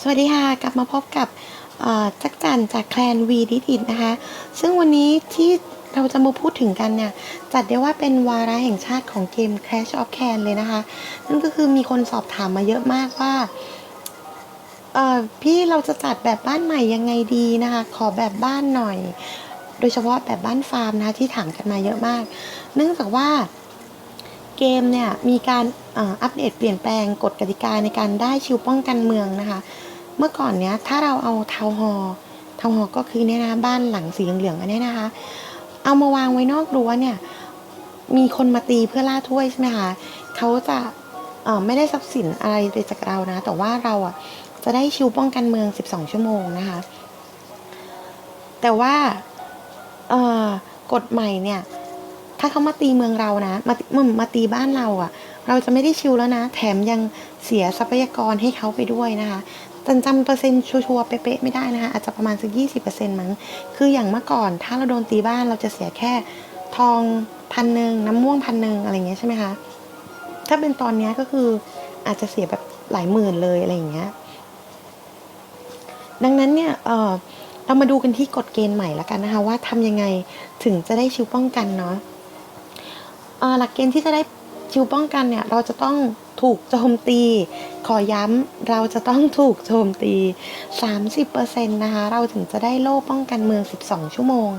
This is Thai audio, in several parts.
สวัสดีค่ะ กลับมาพบกับจักรจันจากแคลนวีดิดิตนะคะ ซึ่งวันนี้ที่เราจะมาพูดถึงกันเนี่ย จัดได้ว่าเป็นวาระแห่งชาติของเกม Clash of Clans เลยนะคะ นั่นก็คือมีคนสอบถามมาเยอะมากว่าพี่เราจะจัดแบบบ้านใหม่ยังไงดีนะคะ ขอแบบบ้านหน่อย โดยเฉพาะแบบบ้านฟาร์มนะะที่ถามกันมาเยอะมาก เนื่องจากว่าเกมเนี่ยมีการอัปเดตเปลี่ยนแปลงกฎกติกาในการได้ชิวป้องกันเมืองนะคะ เมื่อก่อนเนี้ยถ้าเราเอาเทาฮอเทาฮอก็คือเนี่ยนะบ้านหลังสีเหลืองๆอันนี้นะคะ เอามาวางไว้นอกรั้วเนี่ย มีคนมาตีเพื่อล่าถ้วยใช่ไหมคะเขาจะไม่ได้ทรัพย์สินอะไรเลยจากเรานะ แต่ว่าเราอะจะได้ชิวป้องกันเมือง 12 ชั่วโมงนะคะ แต่ว่ากฎใหม่เนี่ย ถ้าเขามาตีเมืองเรานะ มามามาตีบ้านเราอะ่ะ เราจะไม่ได้ชิวแล้วนะ แถมยังเสียทรัพยากรให้เขาไปด้วยนะคะ จันจำเปอร์เซ็นต์ชัวร์ๆเป๊ะๆไม่ได้นะคะ อาจจะประมาณสักยี่สิบเปอร์เซ็นต์มั้ง คืออย่างเมื่อก่อน ถ้าเราโดนตีบ้านเราจะเสียแค่ทองพันหนึ่งน้ำม่วงพันหนึ่งอะไรอย่างเงี้ยใช่ไหมคะ ถ้าเป็นตอนนี้ก็คืออาจจะเสียแบบหลายหมื่นเลยอะไรอย่างเงี้ย ดังนั้นเนี่ยเออเรามาดูกันที่กฎเกณฑ์ใหม่ละกันนะคะว่าทำยังไงถึงจะได้ชิวป้องกันเนาะเอ่อหลักเกณฑ์ที่จะได้ชิวป้องกันเนี่ย เราจะต้อง ถูกโจมตี ขอย้ำเราจะต้องถูกโจมตี 30%นะคะ เราถึงจะได้โล่ป้องกันเมือง 12 ชั่วโมง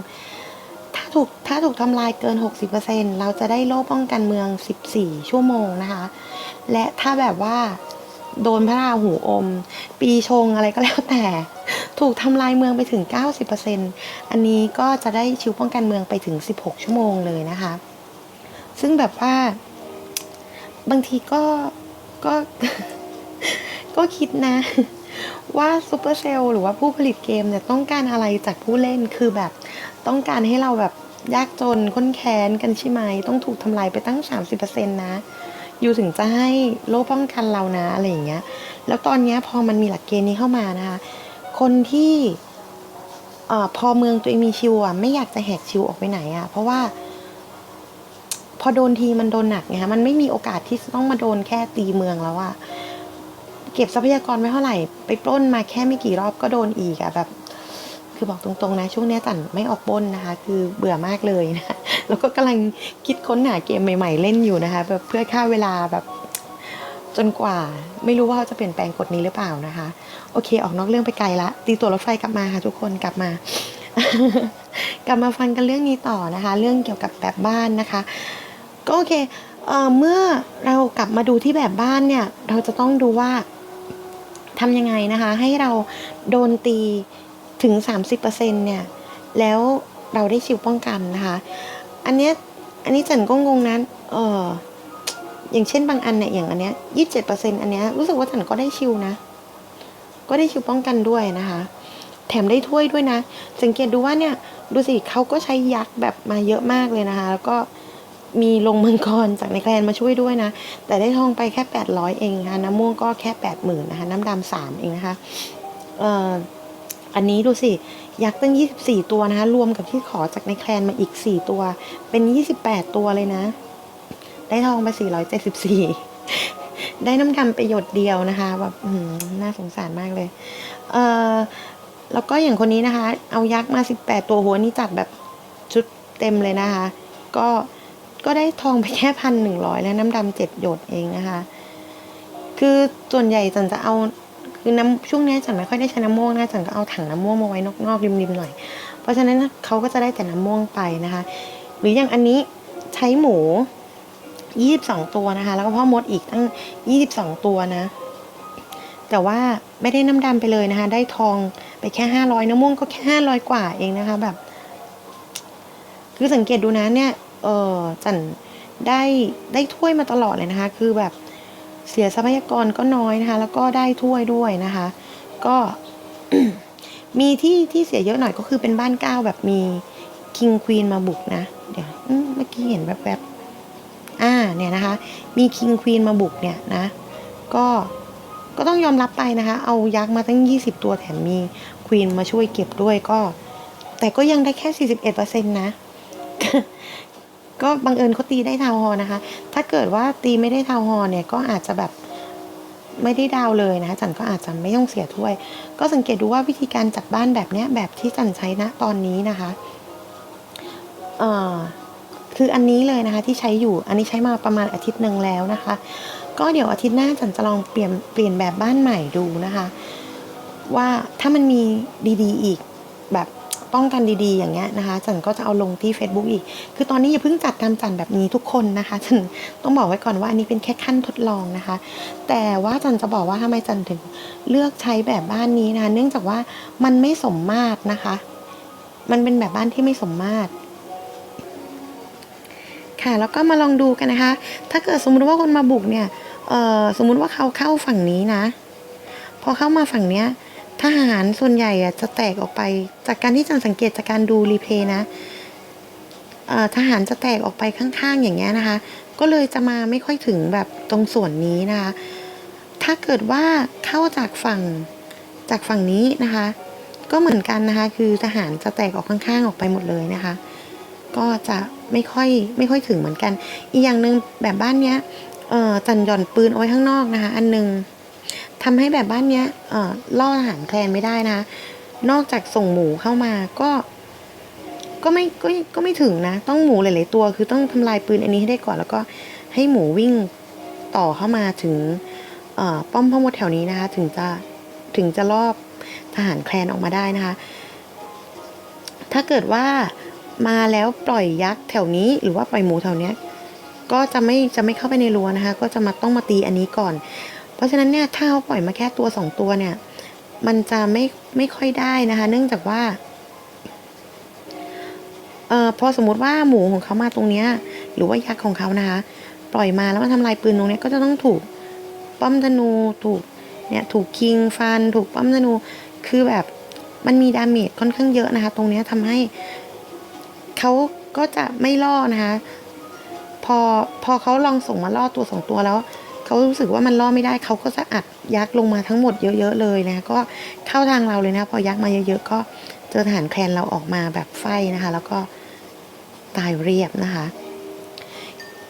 ถ้าถูกถ้าถูกทำลายเกิน 60%เราจะได้โล่ป้องกันเมือง 14 ชั่วโมงนะคะ และถ้าแบบว่าโดนพระราหูอม ปีชงอะไรก็แล้วแต่ ถูกทำลายเมืองไปถึง 90%อันนี้ก็จะได้ชิวป้องกันเมืองไปถึง 16 ชั่วโมงเลยนะคะ ซึ่งแบบว่า บางทีก็ก็ก็คิดนะ ว่าซูเปอร์เซลหรือว่าผู้ผลิตเกมเนี่ยต้องการอะไรจากผู้เล่นคือแบบต้องการให้เราแบบยากจนค้นแค้นกันใช่ไหมต้องถูกทำลายไปตั้ง 30%นะอยู่ถึงจะให้โล่ป้องกันเรานะอะไรอย่างเงี้ย แล้วตอนเนี้ยพอมันมีหลักเกณฑ์นี้เข้ามานะคะ คนที่อพอเมืองตัวเองมีชิวอะไม่อยากจะแหกชิวออกไปไหนอะ เพราะว่า พอโดนทีมันโดนหนักไงคะมันไม่มีโอกาสที่จะต้องมาโดนแค่ตีเมืองแล้วอะเก็บทรัพยากรไม่เท่าไหร่ ไปปล้นมาแค่ไม่กี่รอบก็โดนอีกอะแบบ คือบอกตรงๆนะ ช่วงนี้จันไม่ออกปล้นนะคะ คือเบื่อมากเลยนะแล้วก็กำลังคิดค้นหาเกมใหม่ ๆ เล่นอยู่นะคะแบบเพื่อฆ่าเวลาแบบจนกว่าไม่รู้ว่าเขาจะเปลี่ยนแปลงกฎนี้หรือเปล่านะคะ โอเค ออกนอกเรื่องไปไกลละ ตีตัวรถไฟกลับมาค่ะทุกคนกลับมา กลับมาฟังกันเรื่องนี้ต่อนะคะ เรื่องเกี่ยวกับแบบบ้านนะคะ ก็โอเคเเมื่อเรากลับมาดูที่แบบบ้านเนี่ย เราจะต้องดูว่าทำยังไงนะคะ ให้เราโดนตีถึง 30%เนี่ย แล้วเราได้ชิวป้องกันนะคะ อันเนี้ยอันนี้จันก็งงนะเอออย่างเช่นบางอันเนี่ยอย่างอันเนี้ยยี่สิบเจ็ดเปอร์เซ็นอันเนี้ยรู้สึกว่าจันก็ได้ชิวนะ ก็ได้ชิวป้องกันด้วยนะคะ แถมได้ถ้วยด้วยนะ สังเกตดูว่าเนี่ย ดูสิเขาก็ใช้ยักษ์แบบมาเยอะมากเลยนะคะ แล้วก็ มีลงมังกรจากในแคลนมาช่วยด้วยนะ แต่ได้ทองไปแค่ 800 เองนะคะน้ำม่วงก็แค่ 80,000นะคะน้ำดำสามเองนะคะเอ่ออันนี้ดูสิยักษ์ตั้ง 24 ตัวนะคะรวมกับที่ขอจากในแคลนมาอีก 4 ตัว เป็น 28 ตัวเลยนะ ได้ทองไป 474 ได้น้ำดำไปหยดเดียวนะคะแบบน่าสงสารมากเลย เอ่อแล้วก็อย่างคนนี้นะคะ เอายักษ์มา 18 ตัวหัวนี่จัดแบบชุดเต็มเลยนะคะ ก็ ก็ได้ทองไปแค่พันหนึ่งร้อยแล้วน้ำดำเจ็ดหยดเองนะคะ คือส่วนใหญ่จันจะเอาคือน้ำช่วงนี้จันไม่ค่อยได้ใช้น้ำม่วงนะจันก็เอาถังน้ำม่วงมาไว้นอกๆริมๆหน่อย เพราะฉะนั้นเขาก็จะได้แต่น้ำม่วงไปนะคะ หรืออย่างอันนี้ใช้หมูยี่สิบสองตัวนะคะ แล้วก็พ่อมดอีกตั้งยี่สิบสองตัวนะ แต่ว่าไม่ได้น้ำดำไปเลยนะคะ ได้ทองไปแค่ห้าร้อยน้ำม่วงก็แค่ห้าร้อยกว่าเองนะคะแบบ คือสังเกตดูนะเนี่ย เออจันได้ได้ถ้วยมาตลอดเลยนะคะ คือแบบเสียทรัพยากรก็น้อยนะคะ แล้วก็ได้ถ้วยด้วยนะคะ ก็มีที่ที่เสียเยอะหน่อยก็คือเป็นบ้านเก้าแบบมีคิงควีนมาบุกนะ เดี๋ยวเมื่อกี้เห็นแบบแบบๆอ่าเนี่ยนะคะ มีคิงควีนมาบุกเนี่ยนะ ก็ก็ต้องยอมรับไปนะคะ เอายักษ์มาตั้ง 20 ตัวแถมมีควีนมาช่วยเก็บด้วยก็ แต่ก็ยังได้แค่ 41%นะ ก็บังเอิญเขาตีได้ทาวฮอนะคะ ถ้าเกิดว่าตีไม่ได้ทาวฮอเนี่ยก็อาจจะแบบไม่ได้ดาวเลยนะคะจันก็อาจจะไม่ต้องเสียถ้วย ก็สังเกตดูว่าวิธีการจัดบ้านแบบเนี้ยแบบที่จันใช้ณตอนนี้นะคะเอ่อคืออันนี้เลยนะคะที่ใช้อยู่อันนี้ใช้มาประมาณอาทิตย์หนึ่งแล้วนะคะ ก็เดี๋ยวอาทิตย์หน้าจันจะลองเปลี่ยนเปลี่ยนแบบบ้านใหม่ดูนะคะ ว่าถ้ามันมีดีๆอีกแบบ ป้องกันดีๆอย่างเงี้ยนะคะจันก็จะเอาลงที่ Facebook อีก คือตอนนี้อย่าเพิ่งจัดการจันแบบนี้ทุกคนนะคะจันต้องบอกไว้ก่อนว่าอันนี้เป็นแค่ขั้นทดลองนะคะ แต่ว่าจันจะบอกว่าทำไมจันถึงเลือกใช้แบบบ้านนี้นะคะเนื่องจากว่ามันไม่สมมาตรนะคะ มันเป็นแบบบ้านที่ไม่สมมาตรค่ะแล้วก็มาลองดูกันนะคะ ถ้าเกิดสมมุติว่าคนมาบุกเนี่ยเออสมมุติว่าเขาเข้าฝั่งนี้นะ พอเข้ามาฝั่งเนี้ย ทหารส่วนใหญ่อะจะแตกออกไป จากการที่จันสังเกตจากการดูรีเพลย์นะเอ่อทหารจะแตกออกไปข้าง ๆ อย่างเงี้ยนะคะ ก็เลยจะมาไม่ค่อยถึงแบบตรงส่วนนี้นะคะ ถ้าเกิดว่าเข้าจากฝั่งจากฝั่งนี้นะคะ ก็เหมือนกันนะคะ คือทหารจะแตกออกข้างๆออกไปหมดเลยนะคะ ก็จะไม่ค่อยไม่ค่อยถึงเหมือนกัน อีกอย่างหนึ่งแบบบ้านเนี้ยเอ่อจันหย่อนปืนเอาไว้ข้างนอกนะคะ อันหนึง ทำให้แบบบ้านเนี้ยเอ่อล่ออาหารแคลนไม่ได้นะคะนอกจากส่งหมูเข้ามาก็ ก็ไม่ก็ก็ไม่ถึงนะ ต้องหมูหลายๆตัว คือต้องทำลายปืนอันนี้ให้ได้ก่อน แล้วก็ให้หมูวิ่งต่อเข้ามาถึงเอ่อป้อมพ่อมดแถวนี้นะคะ ถึงจะถึงจะรอบทหารแคลนออกมาได้นะคะ ถ้าเกิดว่ามาแล้วปล่อยยักษ์แถวนี้ หรือว่าปล่อยหมูแถวเนี้ยก็จะไม่จะไม่เข้าไปในรั้วนะคะ ก็จะมาต้องมาตีอันนี้ก่อน เพราะฉะนั้นเนี่ยถ้าเขาปล่อยมาแค่ตัวสองตัวเนี่ย มันจะไม่ไม่ค่อยได้นะคะ เนื่องจากว่าเอ่อพอสมมติว่าหมูของเขามาตรงเนี้ยหรือว่ายักษ์ของเขานะคะ ปล่อยมาแล้วมาทำลายปืนตรงเนี้ยก็จะต้องถูกป้อมธนูถูกเนี่ยถูกคิงฟัน ถูกป้อมธนูคือแบบมันมีดาเมจค่อนข้างเยอะนะคะ ตรงเนี้ยทำให้เขาก็จะไม่ล่อนะคะ พอพอเขาลองส่งมาล่อตัวสองตัวแล้ว เขารู้สึกว่ามันล่อไม่ได้เขาก็จะอัดยักษ์ลงมาทั้งหมดเยอะ ๆ เลยนะคะก็เข้าทางเราเลยนะ พอยักษ์มาเยอะๆก็เจอทหารแคลนเราออกมาแบบไฟนะคะ แล้วก็ตายเรียบนะคะ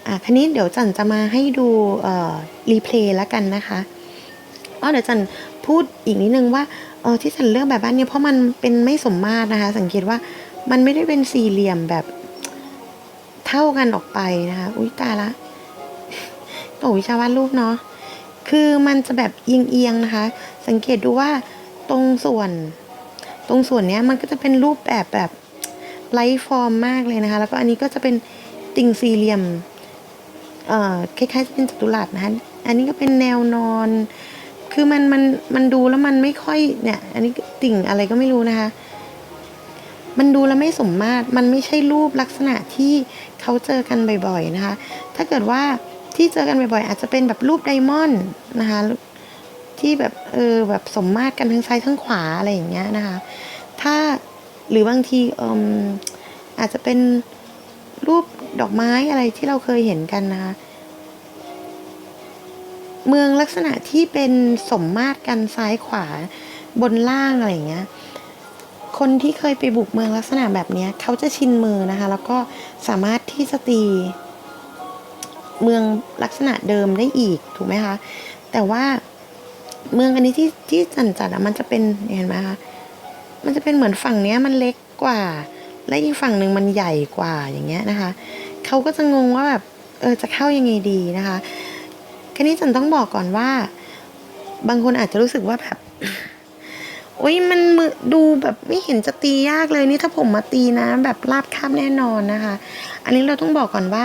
อะคันนี้เดี๋ยวจันจะมาให้ดูเอ่อรีเพลย์แล้วกันนะคะอ๋อเดี๋ยวจันพูดอีกนิดนึงว่าเออที่จันเลือกแบบบ้านเนี้ยเพราะมันเป็นไม่สมมาตรนะคะ สังเกตว่ามันไม่ได้เป็นสี่เหลี่ยมแบบเท่ากันออกไปนะคะ อุ้ยตายละ โอ้วิชาวาดรูปเนาะคือมันจะแบบเอียงๆนะคะ สังเกตดูว่าตรงส่วน ตรงส่วนเนี้ยมันก็จะเป็นรูปแบบแบบไลท์ฟอร์มมากเลยนะคะ แล้วก็อันนี้ก็จะเป็นติ่งสี่เหลี่ยมเอ่อคล้ายๆจะเป็นจัตุรัสนะคะอันนี้ก็เป็นแนวนอน คือมันมันมันดูแล้วมันไม่ค่อยเนี่ย อันนี้ติ่งอะไรก็ไม่รู้นะคะ มันดูแล้วไม่สมมาตร มันไม่ใช่รูปลักษณะที่เขาเจอกันบ่อยๆนะคะ ถ้าเกิดว่า ที่เจอกันบ่อยๆอาจจะเป็นแบบรูปไดมอนด์นะคะที่แบบเออแบบสมมาตรกันทั้งซ้ายทั้งขวาอะไรอย่างเงี้ยนะคะ ถ้าหรือบางทีเอมอาจจะเป็นรูปดอกไม้อะไรที่เราเคยเห็นกันนะคะเมืองลักษณะที่เป็นสมมาตรกันซ้ายขวาบนล่างอะไรอย่างเงี้ย คนที่เคยไปบุกเมืองลักษณะแบบนี้เขาจะชินมือนะคะ แล้วก็สามารถที่จะตี เมืองลักษณะเดิมได้อีกถูกไหมคะ แต่ว่าเมืองอันนี้ที่ที่จันจัดอะมันจะเป็นเห็นไหมคะมันจะเป็นเหมือนฝั่งเนี้ยมันเล็กกว่า และอีกฝั่งหนึ่งมันใหญ่กว่าอย่างเงี้ยนะคะเขาก็จะงงว่าแบบเออจะเข้ายังไงดีนะคะแคันนี้จันต้องบอกก่อนว่า บางคนอาจจะรู้สึกว่าแบบ โอ้ยมันมือดูแบบไม่เห็นจะตียากเลยนี่ถ้าผมมาตีนะ แบบราบคาบแน่นอนนะคะ อันนี้เราต้องบอกก่อนว่า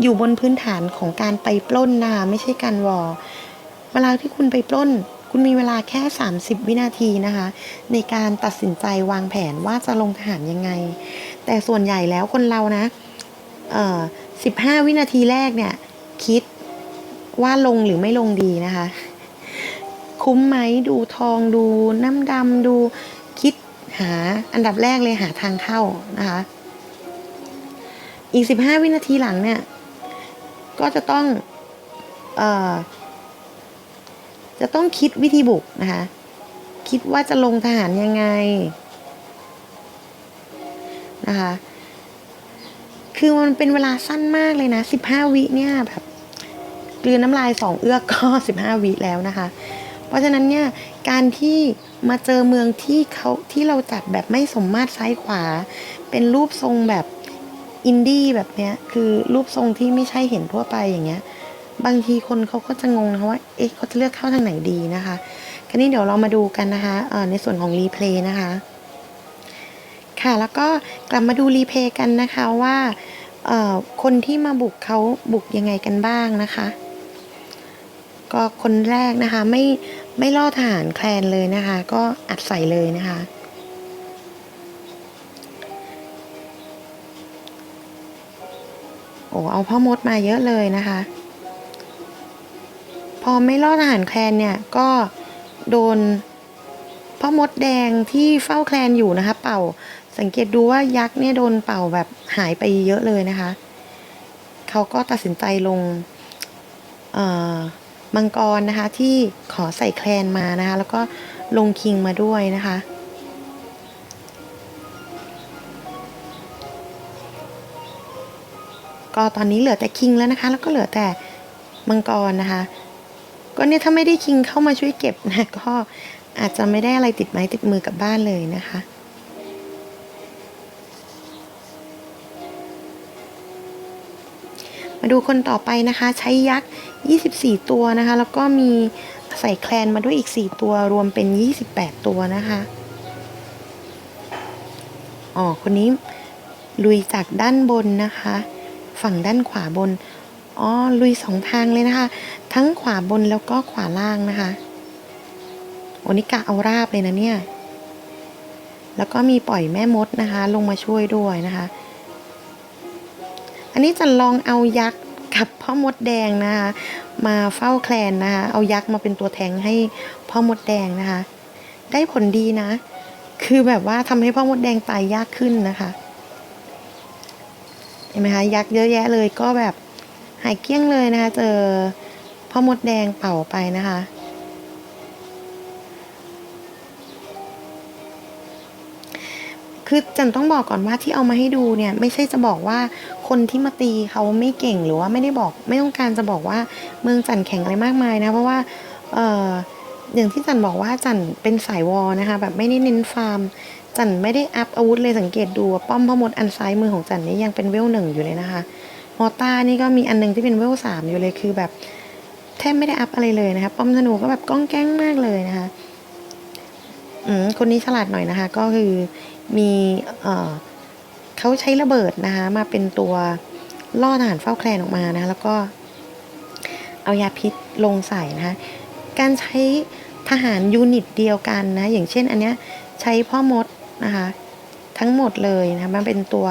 อยู่บนพื้นฐานของการไปปล้นนะคะไม่ใช่การวอเวลาที่คุณไปปล้น คุณมีเวลาแค่ 30 วินาทีนะคะ ในการตัดสินใจวางแผนว่าจะลงทหารยังไง แต่ส่วนใหญ่แล้วคนเรานะเอ่อ15 วินาทีแรกเนี่ย คิดว่าลงหรือไม่ลงดีนะคะ คุ้มไหมดูทองดูน้ำดำดูคิดหาอันดับแรกเลยหาทางเข้านะคะ อีกสิบห้าวินาทีหลังเนี่ย ก็จะต้องเอ่อจะต้องคิดวิธีบุกนะคะ คิดว่าจะลงทหารยังไงนะคะ คือมันเป็นเวลาสั้นมากเลยนะสิบห้าวิเนี่ยแบบกลืนน้ำลายสองเอื้อกก็15วิแล้วนะคะ ราะฉะนั้นเนี่ยการที่มาเจอเมืองที่เขาที่เราจัดแบบไม่สมมาตรซ้ายขวา เป็นรูปทรงแบบอินดี้แบบเนี้ยคือรูปทรงที่ไม่ใช่เห็นทั่วไปอย่างเงี้ย บางทีคนเขาก็จะงงนะว่าเอ๊ะเขาจะเลือกเข้าทางไหนดีนะคะคราวนี้เดี๋ยวเรามาดูกันนะคะในส่วนของรีเพลย์นะคะค่ะแล้วก็กลับมาดูรีเพลย์กันนะคะว่าคนที่มาบุกเขาบุกยังไงกันบ้างนะคะ ก็คนแรกนะคะ ไม่ไม่ล่อทหารแคลนเลยนะคะ ก็อัดใส่เลยนะคะ โอ้เอาพ่อมดมาเยอะเลยนะคะ พอไม่ล่อทหารแคลนเนี่ยก็โดนพ่อมดแดงที่เฝ้าแคลนอยู่นะคะ เป่าสังเกตดูว่ายักษ์เนี่ยโดนเป่าแบบหายไปเยอะเลยนะคะ เขาก็ตัดสินใจลง เอ่อ มังกรนะคะที่ขอใส่แคลนมานะคะ แล้วก็ลงคิงมาด้วยนะคะ ก็ตอนนี้เหลือแต่คิงแล้วนะคะ แล้วก็เหลือแต่มังกรนะคะ ก็เนี่ยถ้าไม่ได้คิงเข้ามาช่วยเก็บนะก็อาจจะไม่ได้อะไรติดไม้ติดมือกับบ้านเลยนะคะ มาดูคนต่อไปนะคะ ใช้ยักษ์ 24 ตัวนะคะ แล้วก็มีใส่แคลนมาด้วยอีก 4 ตัวรวมเป็น 28 ตัวนะคะอ๋อคนนี้ลุยจากด้านบนนะคะ ฝั่งด้านขวาบนอ๋อลุยสองทางเลยนะคะ ทั้งขวาบนแล้วก็ขวาล่างนะคะโอนิกะเอาราบเลยนะเนี่ย แล้วก็มีปล่อยแม่มดนะคะ ลงมาช่วยด้วยนะคะ อันนี้จะลองเอายักษ์กับพ่อมดแดงนะคะ มาเฝ้าแคลนนะคะ เอายักษ์มาเป็นตัวแทงให้พ่อมดแดงนะคะ ได้ผลดีนะ คือแบบว่าทำให้พ่อมดแดงตายยากขึ้นนะคะ เห็นไหมคะยักษ์เยอะแยะเลยก็แบบหายเกลี้ยงเลยนะคะ เจอพ่อมดแดงเป่าไปนะคะ คือจันต้องบอกก่อนว่าที่เอามาให้ดูเนี่ย ไม่ใช่จะบอกว่าคนที่มาตีเขาไม่เก่งหรือว่าไม่ได้บอกไม่ต้องการจะบอกว่าเมืองจันแข็งอะไรมากมายนะ เพราะว่าเอออย่างที่จันบอกว่าจันเป็นสายวอลนะคะ แบบไม่ได้เน้นฟาร์ม จันไม่ได้อัพอาวุธเลยสังเกตดูป้อมพอมดอันซ้ายมือของจันนี่ยังเป็นเวลหนึ่งอยู่เลยนะคะมอต้านี่ก็มีอันหนึงที่เป็นเวลสามอยู่เลยคือแบบแทบไม่ได้อัพอะไรเลยนะคะป้อมธนูก็แบบก้องแก้งมากเลยนะคะอืมคนนี้ฉลาดหน่อยนะคะ ก็คือ มีเขาใช้ระเบิดนะคะมาเป็นตัวล่อทหารเฝ้าแคลนออกมานะแล้วก็เอายาพิษลงใส่นะคะการใช้ทหารยูนิตเดียวกันนะ อย่างเช่นอันเนี้ยใช้พ่อมดนะคะทั้งหมดเลยนะะมันเป็นตัว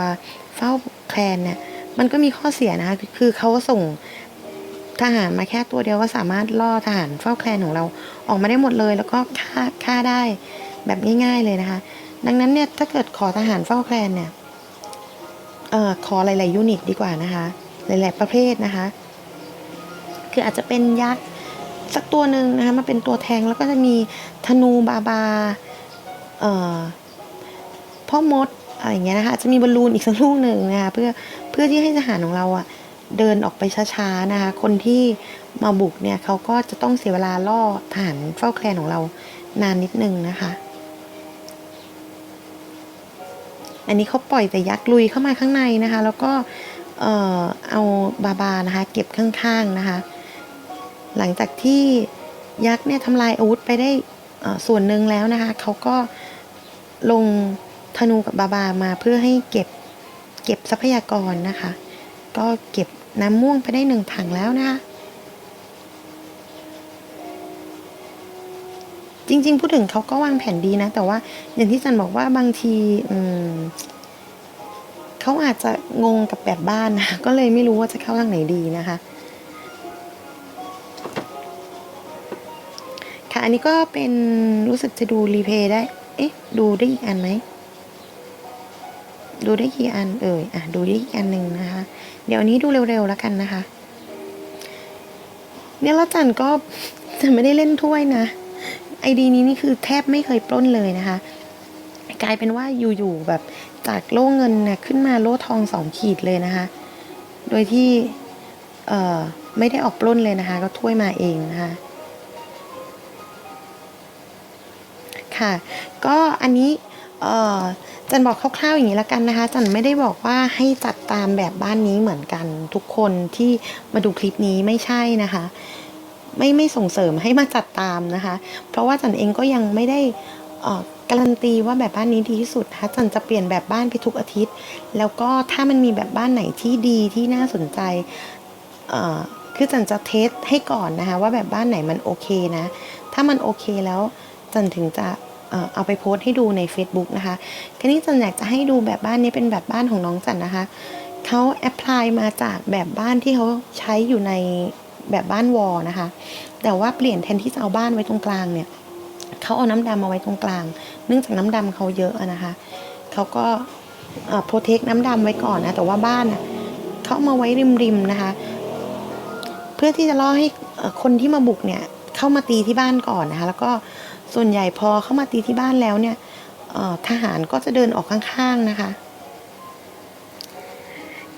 เฝ้าแคลนเนี่ยมันก็มีข้อเสียนะคะคือคือเขาส่งทหารมาแค่ตัวเดียวก็สามารถล่อทหารเฝ้าแคลนของเราออกมาได้หมดเลย แล้วก็ฆ่าฆ่าได้แบบง่าย ๆเลยนะคะ ดังนั้นเนี่ยถ้าเกิดขอทหารเฝ้าแคลนเนี่ยเอ่อขอหลาย ๆ ยูนิตดีกว่านะคะ หลาย ๆ ประเภทนะคะ คืออาจจะเป็นยักษ์สักตัวหนึ่งนะคะมาเป็นตัวแทงแล้วก็จะมีธนูบาบาเอ่อพ่อมดอะไรอย่างเงี้ยนะคะจะมีบอลลูนอีกสักลูกหนึ่งนะคะเพื่อเพื่อที่ให้ทหารของเราอะเดินออกไปช้า ๆ นะคะ คนที่มาบุกเนี่ยเขาก็จะต้องเสียเวลาล่อทหารเฝ้าแคลนของเรานานนิดนึงนะคะ อันนี้เขาปล่อยแต่ยักษ์ลุยเข้ามาข้างในนะคะ แล้วก็เอ่อเอาบาบานะคะ เก็บข้างๆนะคะ หลังจากที่ยักษ์เนี่ยทำลายอาวุธไปได้ส่วนหนึ่งแล้วนะคะเขาก็ลงธนูกับบาบามาเพื่อให้เก็บเก็บทรัพยากรนะคะ ก็เก็บน้ำม่วงไปได้หนึ่งถังแล้วนะคะ จริง ๆ พูดถึงเขาก็วางแผนดีนะ แต่ว่าอย่างที่จันบอกว่าบางทีอืมเขาอาจจะงงกับแบบบ้านนะก็เลยไม่รู้ว่าจะเข้าทางไหนดีนะคะ ค่ะอันนี้ก็เป็นรู้สึกจะดูรีเพย์ได้ เอ๊ะ ดูได้อีกอันไหมดูได้กี่อันเอ่ย อะ ดูได้อีกอันหนึ่งนะคะ เดี๋ยวนนี้ดูเร็วๆแล้วกันนะคะ เนี่ยแล้วจันก็จะไม่ได้เล่นถ้วยนะ ไอดีนี้นี่คือแทบไม่เคยปล้นเลยนะคะ กลายเป็นว่าอยู่ๆแบบจากโล่เงินเนี่ยขึ้นมาโล่ทองสองขีดเลยนะคะ โดยที่เออไม่ได้ออกปล้นเลยนะคะ ก็ถ้วยมาเองนะคะค่ะ ก็อันนี้เออจันบอกคร่าวๆอย่างนี้ล้วกันนะคะจันไม่ได้บอกว่าให้จัดตามแบบบ้านนี้เหมือนกันทุกคนที่มาดูคลิปนี้ไม่ใช่นะคะ ไม่ไม่ส่งเสริมให้มาจัดตามนะคะ เพราะว่าจันเองก็ยังไม่ได้การันตีว่าแบบบ้านนี้ดีที่สุดนะคะจันจะเปลี่ยนแบบบ้านไปทุกอาทิตย์ แล้วก็ถ้ามันมีแบบบ้านไหนที่ดีที่น่าสนใจคือจันจะเทสให้ก่อนนะคะว่าแบบบ้านไหนมันโอเคนะ ถ้ามันโอเคแล้วจันถึงจะเอาไปโพสต์ให้ดูใน Facebook นะคะทีนี้จันอยากจะให้ดูแบบบ้านนี้เป็นแบบบ้านของน้องจันนะคะเขาแอพพลายมาจากแบบบ้านที่เขาใช้อยู่ใน แบบบ้านวอลนะคะ แต่ว่าเปลี่ยนแทนที่จะเอาบ้านไว้ตรงกลางเนี่ยเขาเอาน้ำดำมาไว้ตรงกลาง เนื่องจากน้ำดำเขาเยอะนะคะเขาก็โปรเทคน้ำดำไว้ก่อนนะแต่ว่าบ้านเขามาไว้ริมๆนะคะ เพื่อที่จะล่อให้คนที่มาบุกเนี่ยเข้ามาตีที่บ้านก่อนนะคะ แล้วก็ส่วนใหญ่พอเข้ามาตีที่บ้านแล้วเนี่ยทหารก็จะเดินออกข้างๆนะคะ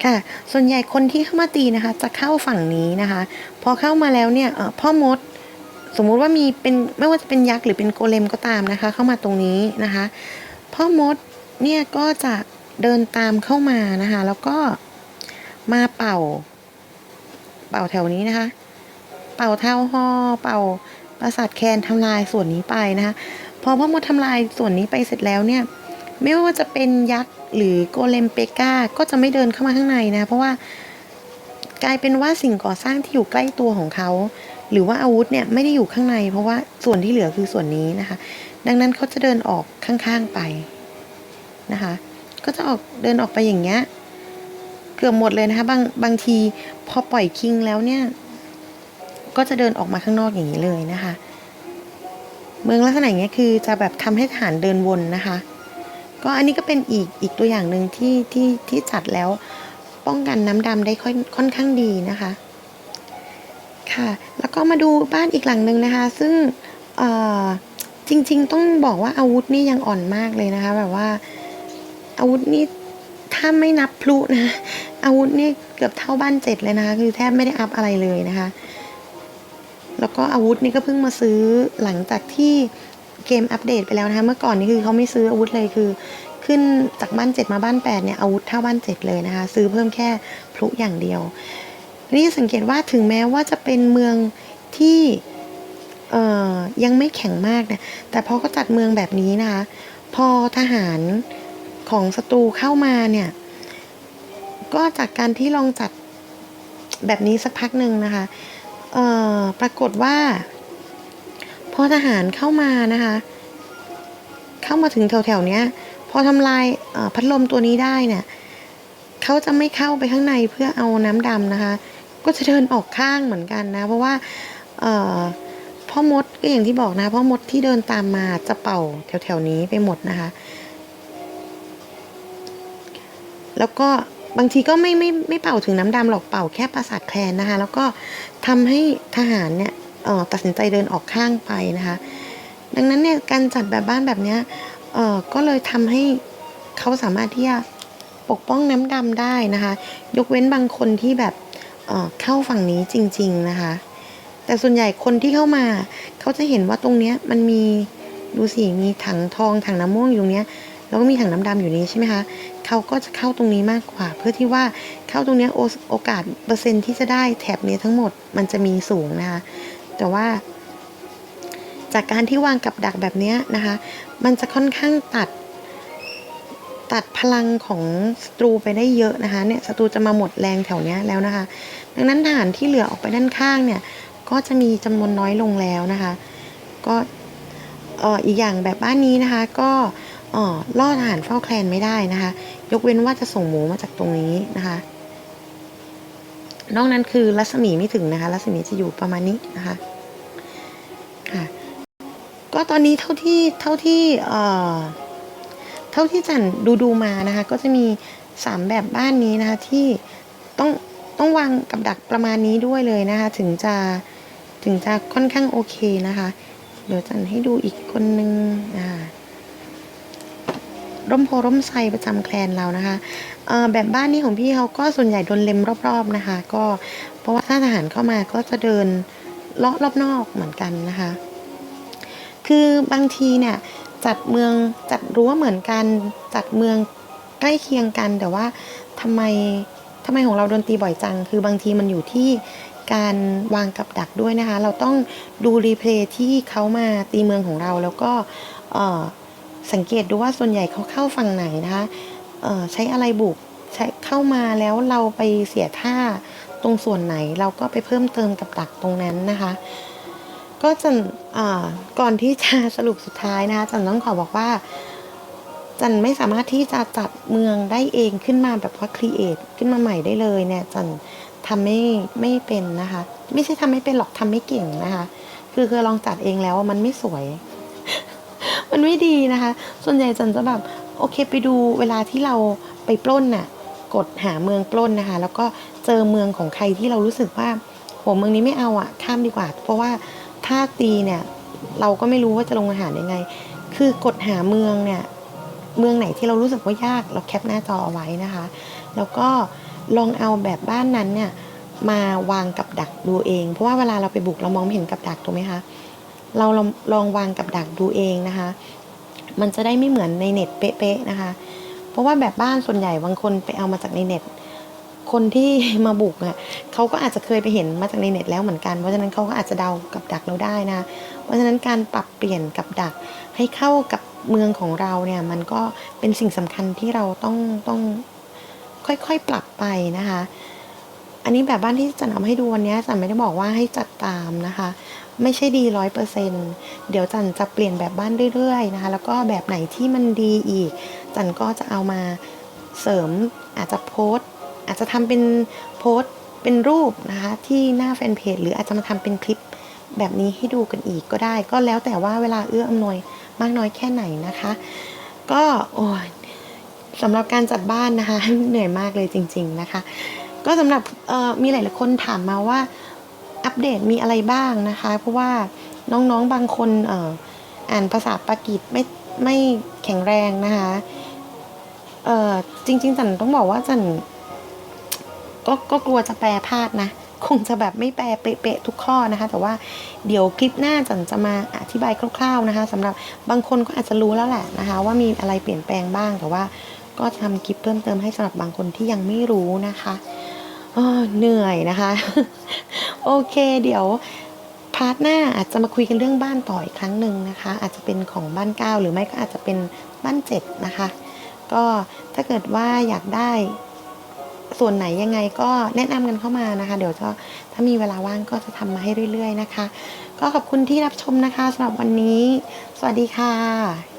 ค่ะ ส่วนใหญ่คนที่เข้ามาตีนะคะ จะเข้าฝั่งนี้นะคะ พอเข้ามาแล้วเนี่ยพ่อมดสมมุติว่ามีเป็นไม่ว่าจะเป็นยักษ์หรือเป็นโกเลมก็ตามนะคะ เข้ามาตรงนี้นะคะ พ่อมดเนี่ยก็จะเดินตามเข้ามานะคะ แล้วก็มาเป่า เป่าแถวนี้นะคะ เป่าเท้าห่อเป่าประสาทแคนทำลายส่วนนี้ไปนะคะ พอพ่อมดทำลายส่วนนี้ไปเสร็จแล้วเนี่ย ไม่ว่าจะเป็นยักษ์หรือโกเลมเปกาก็จะไม่เดินเข้ามาข้างในนะ เพราะว่ากลายเป็นว่าสิ่งก่อสร้างที่อยู่ใกล้ตัวของเขา หรือว่าอาวุธเนี่ยไม่ได้อยู่ข้างใน เพราะว่าส่วนที่เหลือคือส่วนนี้นะคะ ดังนั้นเขาจะเดินออกข้างๆไปนะคะ ก็จะออกเดินออกไปอย่างเงี้ยเกือบหมดเลยนะคะบางบางทีพอปล่อยคิงแล้วเนี่ย ก็จะเดินออกมาข้างนอกอย่างนี้เลยนะคะ เมืองลักษณะอย่างเงี้ยคือจะแบบทำให้ทหารเดินวนนะคะ ก็อันนี้ก็เป็นอีกอีกตัวอย่างหนึ่งที่ที่ที่จัดแล้วป้องกันน้ำดำได้ค่อนค่อนข้างดีนะคะ ค่ะ แล้วก็มาดูบ้านอีกหลังหนึ่งนะคะ ซึ่งเอ่อจริง ๆ ต้องบอกว่าอาวุธนี่ยังอ่อนมากเลยนะคะ แบบว่าอาวุธนี่ถ้าไม่นับพลุนะอาวุธนี่เกือบเท่าบ้านเจ็ดเลยนะคะ คือแทบไม่ได้อัพอะไรเลยนะคะ แล้วก็อาวุธนี่ก็เพิ่งมาซื้อหลังจากที่ เกมอัปเดตไปแล้วนะคะเมื่อก่อนนี่คือเขาไม่ซื้ออาวุธเลยคือ ขึ้นจากบ้านเจ็ดมาบ้านแปดเนี่ยอาวุธเท่าบ้านเจ็ดเลยนะคะ ซื้อเพิ่มแค่พลุอย่างเดียว นี่สังเกตว่าถึงแม้ว่าจะเป็นเมืองที่เอ่อยังไม่แข็งมากนะแต่พอเขาจัดเมืองแบบนี้นะคะ พอทหารของศัตรูเข้ามาเนี่ยก็จากการที่ลองจัดแบบนี้สักพักหนึ่งนะคะเอ่อปรากฏว่า พอทหารเข้ามานะคะ เข้ามาถึงแถวๆเนี้ย พอทำลายพัดลมตัวนี้ได้เนี่ยเขาจะไม่เข้าไปข้างในเพื่อเอาน้ำดำนะคะ ก็จะเดินออกข้างเหมือนกันนะ เพราะว่าพ่อมดก็อย่างที่บอกนะพ่อมดที่เดินตามมาจะเป่าแถวๆนี้ไปหมดนะคะ แล้วก็บางทีก็ไม่ไม่ไม่เป่าถึงน้ำดำหรอกเป่าแค่ประสาทแคลนนะคะ แล้วก็ทำให้ทหารเนี่ย ตัดสินใจเดินออกข้างไปนะคะ ดังนั้นเนี่ยการจัดแบบบ้านแบบนี้ก็เลยทำให้เขาสามารถที่จะปกป้องน้ำดำได้นะคะ ยกเว้นบางคนที่แบบเเข้าฝั่งนี้จริง ๆนะคะ แต่ส่วนใหญ่คนที่เข้ามา เขาจะเห็นว่าตรงเนี้ยมันมีดูสิมีถังทองถังน้ำม่วงอยู่ตรงเนี้ยแล้วก็มีถังน้ำดำอยู่นี้ใช่ไหมคะเขาก็จะเข้าตรงนี้มากกว่า เพื่อที่ว่าเข้าตรงนี้โอโอกาสเปอร์เซ็นต์ที่จะได้แถบนี้ทั้งหมดมันจะมีสูงนะคะ แต่ว่า จากการที่วางกับดักแบบนี้นะคะ มันจะค่อนข้างตัด ตัดพลังของศัตรูไปได้เยอะนะคะเนี่ยศัตรูจะมาหมดแรงแถวเนี้ยแล้วนะคะ ดังนั้นทหารที่เหลือออกไปด้านข้างเนี่ย ก็จะมีจำนวนน้อยลงแล้วนะคะ ก็อีกอย่างแบบบ้านนี้นะคะ ก็อ่อล่อทหารเฝ้าแคลนไม่ได้นะคะ ยกเว้นว่าจะส่งหมูมาจากตรงนี้นะคะ นอกนั้นคือรัศมีไม่ถึงนะคะ รัศมีจะอยู่ประมาณนี้นะคะค่ะก็ตอนนี้เท่าที่เท่าที่เอ่อเท่าที่จันดูดูมานะคะ ก็จะมีสามแบบบ้านนี้นะคะที่ต้องต้องวางกับดักประมาณนี้ด้วยเลยนะคะ ถึงจะถึงจะค่อนข้างโอเคนะคะ เดี๋ยวจันให้ดูอีกคนนึงอ่าร่มโพร่มไทรประจำแคลนเรานะคะ แบบบ้านนี้ของพี่เขาก็ส่วนใหญ่โดนเล็มรอบๆนะคะ ก็เพราะว่าถ้าทหารเข้ามาก็จะเดินเลาะรอบนอกเหมือนกันนะคะ คือบางทีเนี่ยจัดเมืองจัดรั้วเหมือนกันจัดเมืองใกล้เคียงกัน แต่ว่าทำไมทำไมของเราโดนตีบ่อยจัง คือบางทีมันอยู่ที่การวางกับดักด้วยนะคะ เราต้องดูรีเพลย์ที่เขามาตีเมืองของเราแล้วก็สังเกตดูว่าส่วนใหญ่เขาเข้าฝั่งไหนนะคะ ใช้อะไรบุกใช้เข้ามาแล้วเราไปเสียท่าตรงส่วนไหนเราก็ไปเพิ่มเติมกับดักตรงนั้นนะคะ ก็จันก่อนที่จะสรุปสุดท้ายนะคะจันต้องขอบอกว่า จันไม่สามารถที่จะจัดเมืองได้เองขึ้นมาแบบว่าครีเอทขึ้นมาใหม่ได้เลยเนี่ยจันทำไม่ไม่เป็นนะคะ ไม่ใช่ทำไม่เป็นหรอกทำไม่เก่งนะคะ คือคือลองจัดเองแล้วมันไม่สวย มันไม่ดีนะคะ ส่วนใหญ่จันจะแบบ โอเคไปดูเวลาที่เราไปปล้นน่ะ กดหาเมืองปล้นนะคะ แล้วก็เจอเมืองของใครที่เรารู้สึกว่าโหเมืองนี้ไม่เอาอะข้ามดีกว่า เพราะว่าถ้าตีเนี่ยเราก็ไม่รู้ว่าจะลงอาหารยังไง คือกดหาเมืองเนี่ยเมืองไหนที่เรารู้สึกว่ายากเราแคปหน้าจอเอาไว้นะคะ แล้วก็ลองเอาแบบบ้านนั้นเนี่ยมาวางกับดักดูเอง เพราะว่าเวลาเราไปบุกเรามองไม่เห็นกับดักถูกไหมคะ เราลองลองวางกับดักดูเองนะคะ มันจะได้ไม่เหมือนในเน็ตเป๊ะๆนะคะ เพราะว่าแบบบ้านส่วนใหญ่บางคนไปเอามาจากในเน็ต คนที่มาบุกอะเขาก็อาจจะเคยไปเห็นมาจากในเน็ตแล้วเหมือนกัน เพราะฉะนั้นเขาก็อาจจะเดากับดักเราได้นะ เพราะฉะนั้นการปรับเปลี่ยนกับดักให้เข้ากับเมืองของเราเนี่ยมันก็เป็นสิ่งสำคัญที่เราต้องต้องค่อยๆปรับไปนะคะ อันนี้แบบบ้านที่จันเอาให้ดูวันนี้จันไม่ได้บอกว่าให้จัดตามนะคะ ไม่ใช่ดีร้อยเปอร์เซ็นเดี๋ยวจันจะเปลี่ยนแบบบ้านเรื่อยๆนะคะ แล้วก็แบบไหนที่มันดีอีก จันก็จะเอามาเสริมอาจจะโพสต์อาจจะทำเป็นโพสต์เป็นรูปนะคะที่หน้าแฟนเพจหรืออาจจะมาทำเป็นคลิปแบบนี้ให้ดูกันอีกก็ได้ ก็แล้วแต่ว่าเวลาเอื้ออำนวยมากน้อยแค่ไหนนะคะ ก็โอ้ยสำหรับการจัดบ้านนะคะเหนื่อยมากเลยจริง ๆนะคะ ก็สำหรับมีหลาย ๆ คนถามมาว่าอัปเดตมีอะไรบ้างนะคะ เพราะว่าน้อง ๆ บางคนอ่ออ่านภาษาปากีสไม่ไม่แข็งแรงนะคะจริง ๆ จันต้องบอกว่าจันก็ก็กลัวจะแปลพลาดนะคงจะแบบไม่แปลเป๊ะๆทุกข้อนะคะ แต่ว่าเดี๋ยวคลิปหน้าจันจะมาอธิบายคร่าว ๆนะคะสำหรับบางคนก็อาจจะรู้แล้วแหละนะคะ ว่ามีอะไรเปลี่ยนแปลงบ้างแต่ว่าก็ทำคลิปเพิ่มเติมให้สำหรับบางคนที่ยังไม่รู้นะคะ เหนื่อยนะคะ โอเคเดี๋ยวพาร์ทหน้าอาจจะมาคุยกันเรื่องบ้านต่ออีกครั้งหนึ่งนะคะ อาจจะเป็นของบ้านเก้าหรือไม่ก็อาจจะเป็นบ้านเจ็ดนะคะ ก็ถ้าเกิดว่าอยากได้ส่วนไหนยังไงก็แนะนำกันเข้ามานะคะ เดี๋ยวจะถ้ามีเวลาว่างก็จะทำมาให้เรื่อย ๆ นะคะ ก็ขอบคุณที่รับชมนะคะสำหรับวันนี้ สวัสดีค่ะ